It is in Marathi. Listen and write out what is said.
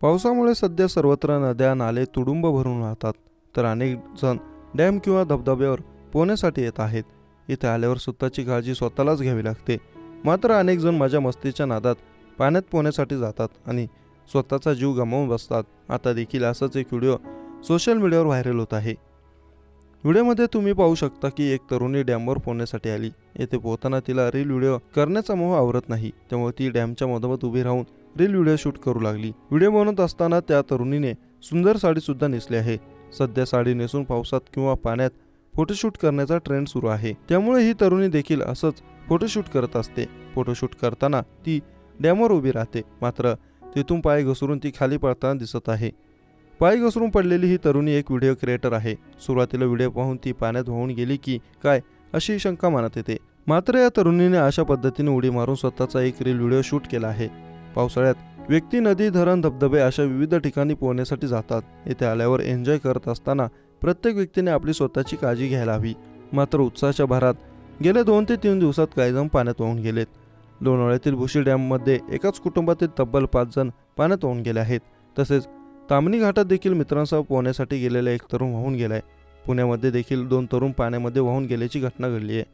पावसामुळे सध्या सर्वत्र नद्या नाले तुडुंब भरून राहतात. तर अनेक जण डॅम किंवा धबधब्यावर पोहण्यासाठी येत आहेत. इथे आल्यावर स्वतःची काळजी स्वतःलाच घ्यावी लागते. मात्र अनेक जण माझ्या मस्तीच्या नादात पाण्यात पोहण्यासाठी जातात आणि स्वतःचा जीव गमावून बसतात. आता देखील असंच एक व्हिडिओ सोशल मीडियावर व्हायरल होत आहे. व्हिडिओमध्ये तुम्ही पाहू शकता की एक तरुणी डॅमवर पोहण्यासाठी आली. येथे पोहताना तिला रील व्हिडिओ करण्याचा मोह आवरत नाही. त्यामुळे ती डॅमच्या मधोमध उभी राहून रील व्हिडिओ शूट करू लागली. व्हिडिओ बनवत असताना त्या तरुणीने सुंदर साडी सुद्धा नेसली आहे. सध्या साडी नेसून पावसात किंवा पाण्यात फोटोशूट करण्याचा ट्रेंड सुरू आहे. त्यामुळे ही तरुणी देखील असंच फोटोशूट करत असते. फोटोशूट करताना ती डॅमवर उभी राहते. मात्र तिथून पाय घसरून ती खाली पडताना दिसत आहे. पाय घसरून पडलेली ही तरुणी एक व्हिडिओ क्रिएटर आहे. सुरुवातीला व्हिडिओ पाहून ती पाण्यात वाहून गेली की काय अशी शंका मनात येते. मात्र या तरुणीने अशा पद्धतीने उडी मारून स्वतःचा एक रील व्हिडिओ शूट केला आहे. पावसाळ्यात व्यक्ती नदी धरण धबधबे अशा विविध ठिकाणी पोहण्यासाठी जातात. येथे आल्यावर एन्जॉय करत असताना प्रत्येक व्यक्तीने आपली स्वतःची काळजी घ्यायला हवी. मात्र उत्साहाच्या भरात गेल्या दोन ते तीन दिवसात काही जण पाण्यात वाहून गेलेत. लोणावळ्यातील भुशी डॅममध्ये एकाच कुटुंबातील तब्बल पाच जण पाण्यात वाहून गेले आहेत. तसेच तामणी घाटात देखील मित्रांसह पोहण्यासाठी गेलेला एक तरुण वाहून गेलाय. पुण्यामध्ये देखील दोन तरुण पाण्यामध्ये वाहून गेल्याची घटना घडली आहे.